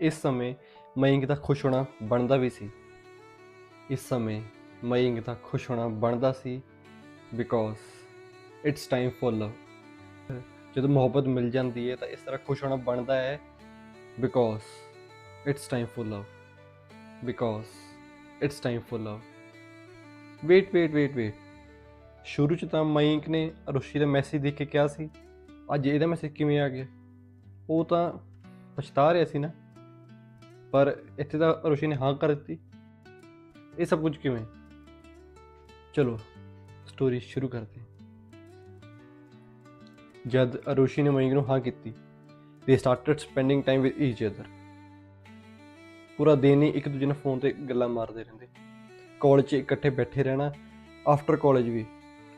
ਇਸ ਸਮੇਂ ਮਯੰਕ ਦਾ ਖੁਸ਼ ਹੋਣਾ ਬਣਦਾ ਵੀ ਸੀ। ਇਸ ਸਮੇਂ ਮਯੰਕ ਦਾ ਖੁਸ਼ ਹੋਣਾ ਬਣਦਾ ਸੀ because it's time for love ਜਦੋਂ ਮੁਹੱਬਤ ਮਿਲ ਜਾਂਦੀ ਹੈ ਤਾਂ ਇਸ ਤਰ੍ਹਾਂ ਖੁਸ਼ ਹੋਣਾ ਬਣਦਾ ਹੈ because it's time for love because it's time for love wait wait wait wait ਸ਼ੁਰੂ ਚ ਤਾਂ ਮਯੰਕ ਨੇ ਅਰੁਸ਼ੀ ਦਾ ਮੈਸੇਜ ਦੇਖ ਕੇ ਕਿਹਾ ਸੀ। ਅੱਜ ਇਹਦਾ ਮੈਸੇਜ ਕਿਵੇਂ ਆ ਗਿਆ? ਉਹ ਤਾਂ ਪਛਤਾ ਰਿਹਾ ਸੀ ਨਾ। ਪਰ ਇੱਥੇ ਤਾਂ ਅਰੁਸ਼ੀ ਨੇ ਹਾਂ ਕਰ ਦਿੱਤੀ। ਇਹ ਸਭ ਕੁਝ ਕਿਵੇਂ? ਚਲੋ ਸਟੋਰੀ ਸ਼ੁਰੂ ਕਰਦੇ ਜਦ ਅਰੁਸ਼ੀ ਨੇ ਮਇੰਕ ਨੂੰ ਹਾਂ ਕੀਤੀ ਦੇ started spending time with each other ਪੂਰਾ ਦਿਨ ਹੀ ਇੱਕ ਦੂਜੇ ਨਾਲ ਫੋਨ ਤੇ ਗੱਲਾਂ ਮਾਰਦੇ ਰਹਿੰਦੇ। ਕਾਲਜ 'ਚ ਇਕੱਠੇ ਬੈਠੇ ਰਹਿਣਾ ਆਫਟਰ ਕਾਲਜ ਵੀ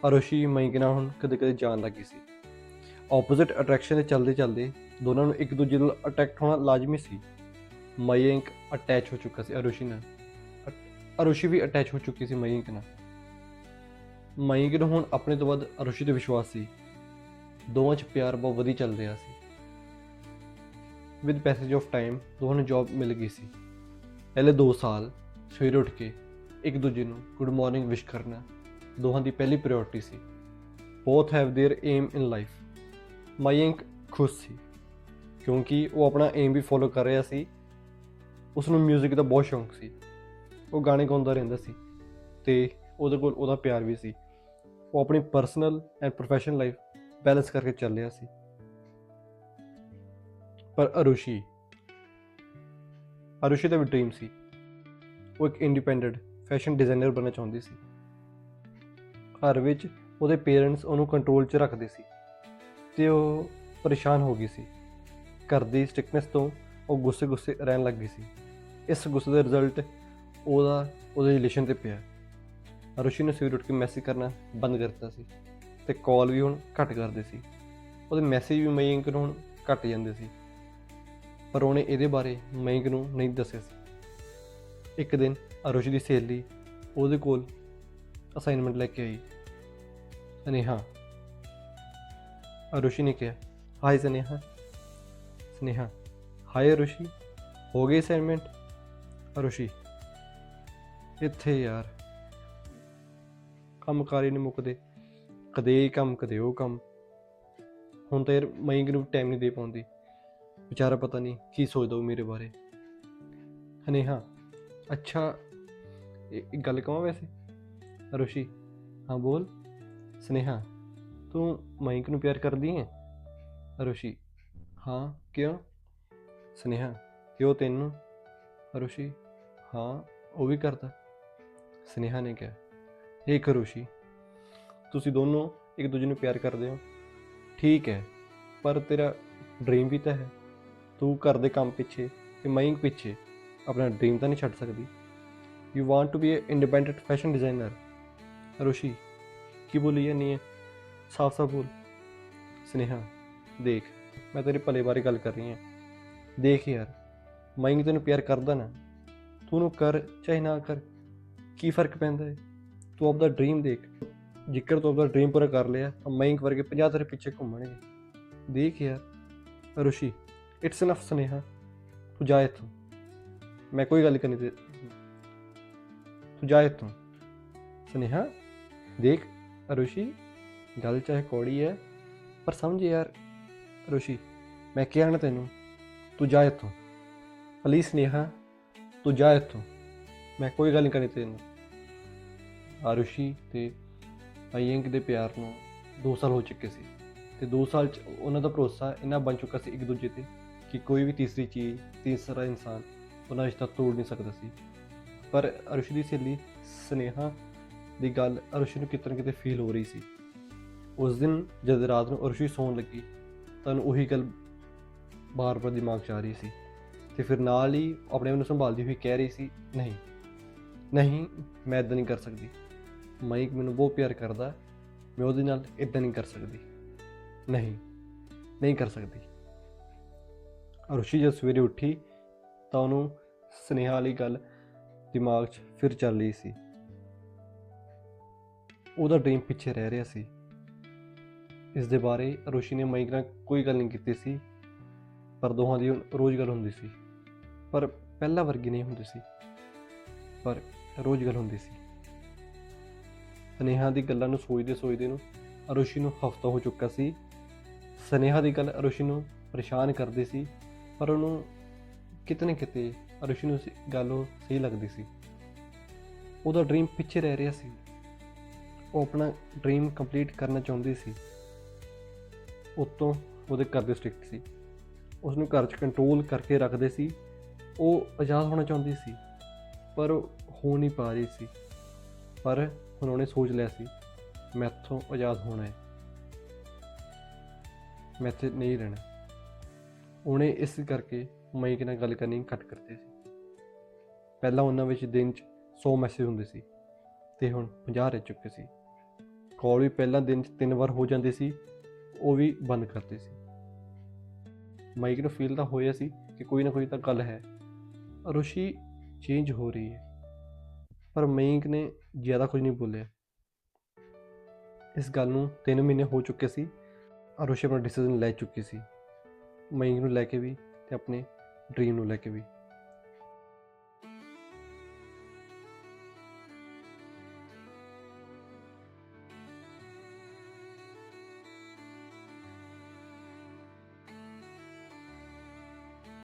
ਅਰੁਸ਼ੀ ਮਇੰਕ ਨਾਲ ਹੁਣ ਕਦੇ ਕਦੇ ਜਾਣ ਲੱਗੀ ਸੀ। ਆਪੋਜ਼ਿਟ ਅਟਰੈਕਸ਼ਨ ਦੇ ਚੱਲਦੇ ਚੱਲਦੇ ਦੋਨਾਂ ਨੂੰ ਇੱਕ ਦੂਜੇ ਨਾਲ ਅਟੈਕਟ ਹੋਣਾ ਲਾਜ਼ਮੀ ਸੀ। ਮਯੰਕ ਅਟੈਚ ਹੋ ਚੁੱਕਾ ਸੀ ਅਰੁਸ਼ੀ ਨਾਲ ਅਟ- ਅਰੁਸ਼ੀ ਵੀ ਅਟੈਚ ਹੋ ਚੁੱਕੀ ਸੀ ਮਯੰਕ ਨਾਲ ਮਯੰਕ ਨੂੰ ਹੁਣ ਆਪਣੇ ਤੋਂ ਵੱਧ ਅਰੁਸ਼ੀ ਤੇ ਵਿਸ਼ਵਾਸ ਸੀ ਦੋਵਾਂ 'ਚ ਪਿਆਰ ਬਹੁਤ ਵਧੀਆ ਚੱਲ ਰਿਹਾ ਸੀ ਵਿਦ ਪੈਸੇਜ ਆਫ ਟਾਈਮ ਦੋਵਾਂ ਨੂੰ ਜੌਬ ਮਿਲ ਗਈ ਸੀ ਪਹਿਲੇ 2 ਸਾਲ ਸਵੇਰੇ ਉੱਠ ਕੇ ਇੱਕ ਦੂਜੇ ਨੂੰ ਗੁੱਡ ਮਾਰਨਿੰਗ ਵਿਸ਼ ਕਰਨਾ ਦੋਹਾਂ ਦੀ ਪਹਿਲੀ priority C both have there aim in life Mayank ਖੁਸ਼ ਸੀ ਕਿਉਂਕਿ ਉਹ ਆਪਣਾ ਏਮ ਵੀ ਫੋਲੋ ਕਰ ਰਿਹਾ ਸੀ ਉਸ ਨੂੰ 뮤직 ਦਾ ਬਹੁਤ ਸ਼ੌਂਕ ਸੀ। ਉਹ ਗਾਣੇ ਗਾਉਂਦਾ ਰਹਿੰਦਾ ਸੀ ਤੇ ਉਹਦੇ ਕੋਲ ਉਹਦਾ ਪਿਆਰ ਵੀ ਸੀ। ਉਹ ਆਪਣੀ personal and professional life balance ਕਰਕੇ ਚੱਲ ਰਿਹਾ ਸੀ। ਪਰ ਅਰੁਸ਼ੀ ਅਰੁਸ਼ੀ ਦਾ ਵੀ ਡ੍ਰੀਮ ਸੀ। ਉਹ ਇੱਕ ਇੰਡੀਪੈਂਡੈਂਟ ਫੈਸ਼ਨ ਡਿਜ਼ਾਈਨਰ ਬਣਨਾ ਚਾਹੁੰਦੀ ਸੀ। ਘਰ ਵਿੱਚ ਉਹਦੇ ਪੇਰੈਂਟਸ ਉਹਨੂੰ ਕੰਟਰੋਲ 'ਚ ਰੱਖਦੇ ਸੀ ਤੇ ਉਹ ਪਰੇਸ਼ਾਨ ਹੋ ਗਈ ਸੀ। ਘਰ ਦੀ ਸਟ੍ਰਿਕਨੈਸ ਤੋਂ ਉਹ ਗੁੱਸੇ-ਗੁੱਸੇ ਰਹਿਣ ਲੱਗ ਗਈ ਸੀ। ਇਸ ਗੁੱਸੇ ਦਾ ਰਿਜ਼ਲਟ ਉਹਦਾ, ਉਹਦੇ ਰਿਲੇਸ਼ਨ ਤੇ ਪਿਆ। ਅਰੁਸ਼ੀ ਨੇ ਸਵੇਰ ਉੱਠ ਕੇ ਮੈਸੇਜ ਕਰਨਾ ਬੰਦ ਕਰ ਦਿੱਤਾ ਸੀ ਤੇ ਕਾਲ ਵੀ ਹੁਣ ਘੱਟ ਕਰਦੇ ਸੀ। ਉਹਦੇ ਮੈਸੇਜ ਵੀ ਮਯੰਕ ਨੂੰ ਹੁਣ ਘੱਟ ਜਾਂਦੇ ਸੀ। ਪਰ ਉਹਨੇ ਇਹਦੇ ਬਾਰੇ ਮਯੰਕ ਨੂੰ ਨਹੀਂ ਦੱਸਿਆ ਸੀ। ਇੱਕ ਦਿਨ ਅਰੁਸ਼ੀ ਦੀ ਸਹੇਲੀ ਉਹਦੇ ਕੋਲ ਅਸਾਈਨਮੈਂਟ ਲੈ ਕੇ ਆਈ। ਸਨੇਹਾ ਅਰੁਸ਼ੀ ਨੇ ਕਿਹਾ ਹਾਈ ਸਨੇਹਾ ਸਨੇਹਾ ਹਾਈ ਅਰੁਸ਼ੀ ਹੋ ਗਈ ਅਸਾਈਨਮੈਂਟ ਅਰੁਸ਼ੀ ਇੱਥੇ ਯਾਰ। ਕੰਮ ਕਾਰੀ ਨਹੀਂ ਮੁੱਕਦੇ। ਕਦੇ ਇਹ ਕੰਮ, ਕਦੇ ਉਹ ਕੰਮ। ਹੁਣ ਤਾਂ ਯਾਰ ਮਇੰਕ ਨੂੰ ਟਾਈਮ ਨਹੀਂ ਦੇ ਪਾਉਂਦੀ। ਵਿਚਾਰਾ ਪਤਾ ਨਹੀਂ ਕੀ ਸੋਚਦਾ ਉਹ ਮੇਰੇ ਬਾਰੇ। ਹਨੇਹਾ ਅੱਛਾ, ਇਹ ਇੱਕ ਗੱਲ ਕਹਾਂ ਵੈਸੇ? ਰੁਸ਼ੀ, ਹਾਂ ਬੋਲ। ਸਨੇਹਾ, ਤੂੰ ਮਇੰਕ ਨੂੰ ਪਿਆਰ ਕਰਦੀ ਹੈ? ਰੁਸ਼ੀ, ਹਾਂ, ਕਿਉਂ? ਸਨੇਹਾ, ਕਿਉਂ ਤੈਨੂੰ? ਰੁਸ਼ੀ ਹਾਂ, ਉਹ ਵੀ ਕਰਦਾ। ਸਨੇਹਾ ਨੇ ਕਿਹਾ ਇਹ ਅਰੁਸ਼ੀ ਤੁਸੀਂ ਦੋਨੋਂ ਇੱਕ ਦੂਜੇ ਨੂੰ ਪਿਆਰ ਕਰਦੇ ਹੋ। ਠੀਕ ਹੈ, ਪਰ ਤੇਰਾ ਡ੍ਰੀਮ ਵੀ ਤਾਂ ਹੈ। ਤੂੰ ਘਰ ਦੇ ਕੰਮ ਪਿੱਛੇ ਤੇ ਮਇੰਕ ਪਿੱਛੇ ਆਪਣਾ ਡ੍ਰੀਮ ਤਾਂ ਨਹੀਂ ਛੱਡ ਸਕਦੀ। You want to be a independent fashion designer Arushi ਕੀ ਬੋਲੀ ਜਾਨੀ ਹੈ? ਸਾਫ਼ ਸਾਫ਼ ਬੋਲ। ਸਨੇਹਾ, ਦੇਖ, ਮੈਂ ਤੇਰੇ ਭਲੇ ਬਾਰੇ ਗੱਲ ਕਰ ਰਹੀ ਹਾਂ। ਦੇਖ ਯਾਰ ਮਇੰਕ ਤੈਨੂੰ ਪਿਆਰ ਕਰਦਾ ਨਾ ਤੂੰ ਉਹਨੂੰ ਕਰ, ਚਾਹੇ ਨਾ ਕਰ, ਕੀ ਫ਼ਰਕ ਪੈਂਦਾ ਹੈ? ਤੂੰ ਆਪਦਾ ਡ੍ਰੀਮ ਦੇਖ। ਜੇਕਰ ਤੂੰ ਆਪਦਾ ਡ੍ਰੀਮ ਪੂਰਾ ਕਰ ਲਿਆ, ਤਾਂ ਮੈਂ ਇੱਕ ਵਰਗੇ 50 ਤੇਰੇ ਪਿੱਛੇ ਘੁੰਮਣਗੇ। ਦੇਖ ਯਾਰ, ਰੁਸ਼ੀ ਇਟਸ ਇਨਫ ਸਨੇਹਾ। ਤੂੰ ਜਾ ਇੱਥੋਂ। ਮੈਂ ਕੋਈ ਗੱਲ ਕਰਨੀ ਤੇ ਤੂੰ ਜਾ ਇੱਥੋਂ। ਸਨੇਹਾ, ਦੇਖ, ਰੁਸ਼ੀ, ਗੱਲ ਚਾਹੇ ਕੋੜੀ ਹੈ, ਪਰ ਸਮਝ ਯਾਰ, ਰੁਸ਼ੀ, ਮੈਂ ਕਿਹਾ ਨਾ ਤੈਨੂੰ, ਤੂੰ ਜਾ ਇੱਥੋਂ। ਪਲੀਜ਼ ਸਨੇਹਾ ਤੂੰ ਜਾ ਇੱਥੋਂ। ਮੈਂ ਕੋਈ ਗੱਲ ਨਹੀਂ ਕਰਨੀ ਤੈਨੂੰ ਆਰੁਸ਼ੀ ਤੇ ਅਯੰਕ ਦੇ ਪਿਆਰ ਨੂੰ 2 ਸਾਲ ਹੋ ਚੁੱਕੇ ਸੀ ਤੇ 2 ਸਾਲ ਚ ਉਹਨਾਂ ਦਾ ਭਰੋਸਾ ਇੰਨਾ ਬਣ ਚੁੱਕਾ ਸੀ ਇੱਕ ਦੂਜੇ ਤੇ ਕਿ ਕੋਈ ਵੀ ਤੀਸਰੀ ਚੀਜ਼, ਤੀਸਰਾ ਇਨਸਾਨ ਉਹਨਾਂ ਰਿਸ਼ਤਾ ਤੋੜ ਨਹੀਂ ਸਕਦਾ ਸੀ। ਪਰ ਅਰੁਸ਼ੀ ਦੀ ਸਹੇਲੀ ਸਨੇਹਾ ਦੀ ਗੱਲ ਅਰੁਸ਼ੀ ਨੂੰ ਕਿਤੇ ਨਾ ਕਿਤੇ ਫੀਲ ਹੋ ਰਹੀ ਸੀ। ਉਸ ਦਿਨ ਜਦ ਰਾਤ ਨੂੰ ਅਰੁਸ਼ੀ ਸੌਣ ਲੱਗੀ ਤਾਂ ਉਹੀ ਗੱਲ ਬਾਰ-ਬਾਰ ਦਿਮਾਗ 'ਚ ਆ ਰਹੀ ਸੀ ਤੇ ਫਿਰ ਨਾਲ ਹੀ ਆਪਣੇ ਆਪ ਨੂੰ ਸੰਭਾਲਦੀ ਹੋਈ ਕਹਿ ਰਹੀ ਸੀ, ਨਹੀਂ ਨਹੀਂ, ਮੈਂ ਇਦਾਂ ਨਹੀਂ ਕਰ ਸਕਦੀ। ਮਾਈਕ ਮੈਨੂੰ ਬਹੁਤ ਪਿਆਰ ਕਰਦਾ, ਮੈਂ ਉਹਦੇ ਨਾਲ ਇਦਾਂ ਨਹੀਂ ਕਰ ਸਕਦੀ। ਨਹੀਂ ਨਹੀਂ ਕਰ ਸਕਦੀ। ਅਰੁਸ਼ੀ ਜਦ ਸਵੇਰੇ ਉੱਠੀ, ਤਾਂ ਉਹਨੂੰ ਸਨੇਹਾ ਵਾਲੀ ਗੱਲ ਦਿਮਾਗ 'ਚ ਫਿਰ ਚੱਲ ਰਹੀ ਸੀ। ਉਹਦਾ ਡ੍ਰੀਮ ਪਿੱਛੇ ਰਹਿ ਰਿਹਾ ਸੀ। ਇਸ ਦੇ ਬਾਰੇ ਅਰੁਸ਼ੀ ਨੇ ਮਾਈਕ ਨਾਲ ਕੋਈ ਗੱਲ ਨਹੀਂ ਕੀਤੀ ਸੀ, ਪਰ ਦੋਹਾਂ ਦੀ ਰੋਜ਼ ਗੱਲ ਹੁੰਦੀ ਸੀ। ਪਰ ਪਹਿਲਾਂ ਵਰਗੀ ਨਹੀਂ ਹੁੰਦੀ ਸੀ। ਪਰ ਰੋਜ਼ ਗੱਲ ਹੁੰਦੀ ਸੀ। ਸਨੇਹਾ ਦੀ ਗੱਲਾਂ ਨੂੰ ਸੋਚਦੇ ਸੋਚਦੇ ਨੂੰ ਅਰੁਸ਼ੀ ਨੂੰ ਹਫਤਾ ਹੋ ਚੁੱਕਾ ਸੀ। ਸਨੇਹਾ ਦੀ ਗੱਲ ਅਰੁਸ਼ੀ ਨੂੰ ਪਰੇਸ਼ਾਨ ਕਰਦੀ ਸੀ, ਪਰ ਉਹਨੂੰ ਕਿਤੇ ਨਾ ਕਿਤੇ ਅਰੁਸ਼ੀ ਨੂੰ ਸੀ- ਗੱਲ ਉਹ ਸਹੀ ਲੱਗਦੀ ਸੀ। ਉਹਦਾ ਡ੍ਰੀਮ ਪਿੱਛੇ ਰਹਿ ਰਿਹਾ ਸੀ। ਉਹ ਆਪਣਾ ਡ੍ਰੀਮ ਕੰਪਲੀਟ ਕਰਨਾ ਚਾਹੁੰਦੀ ਸੀ। ਉਤੋਂ ਉਹਦੇ ਘਰ ਦੇ ਸਟ੍ਰਿਕਟ ਸੀ। ਉਸ ਨੂੰ ਘਰ 'ਚ ਕੰਟਰੋਲ ਕਰਕੇ ਰੱਖਦੇ ਸੀ। ਉਹ ਆਜ਼ਾਦ ਹੋਣਾ ਚਾਹੁੰਦੀ ਸੀ, ਪਰ ਹੋ ਨਹੀਂ ਪਾ ਰਹੀ ਸੀ। ਪਰ ਹੁਣ ਉਹਨੇ ਸੋਚ ਲਿਆ ਸੀ ਮੈਥੋਂ ਆਜ਼ਾਦ ਹੋਣਾ ਹੈ। ਮੈਂ ਇੱਥੇ ਨਹੀਂ ਰਹਿਣਾ। ਉਹਨੇ ਇਸ ਕਰਕੇ ਮਾਈਕ ਨਾਲ ਗੱਲ ਕਰਨੀ ਘੱਟ ਕਰਦੇ ਸੀ। ਪਹਿਲਾਂ ਉਹਨਾਂ ਵਿੱਚ ਦਿਨ 'ਚ 100 ਮੈਸੇਜ ਹੁੰਦੇ ਸੀ ਤੇ ਹੁਣ 50 ਰਹਿ ਚੁੱਕੇ ਸੀ। ਕਾਲ ਵੀ ਪਹਿਲਾਂ ਦਿਨ 'ਚ ਤਿੰਨ ਵਾਰ ਹੋ ਜਾਂਦੀ ਸੀ, ਉਹ ਵੀ ਬੰਦ ਕਰਦੇ ਸੀ। ਮਾਈਕ ਨੂੰ ਫੀਲ ਤਾਂ ਹੋਇਆ ਸੀ ਕਿ ਕੋਈ ਨਾ ਕੋਈ ਤਾਂ ਗੱਲ ਹੈ। ਰੁਸ਼ੀ ਚੇਂਜ ਹੋ ਰਹੀ ਹੈ। ਪਰ ਮਾਈਕ ਨੇ ਜ਼ਿਆਦਾ ਕੁਝ ਨਹੀਂ ਬੋਲਿਆ। ਇਸ ਗੱਲ ਨੂੰ 3 ਮਹੀਨੇ ਹੋ ਚੁੱਕੇ ਸੀ ਅਰੁਸ਼ੀ ਆਪਣਾ ਡਿਸੀਜਨ ਲੈ ਚੁੱਕੀ ਸੀ। ਮਾਈਕ ਨੂੰ ਲੈ ਕੇ ਵੀ ਤੇ ਆਪਣੇ ਡ੍ਰੀਮ ਨੂੰ ਲੈ ਕੇ ਵੀ।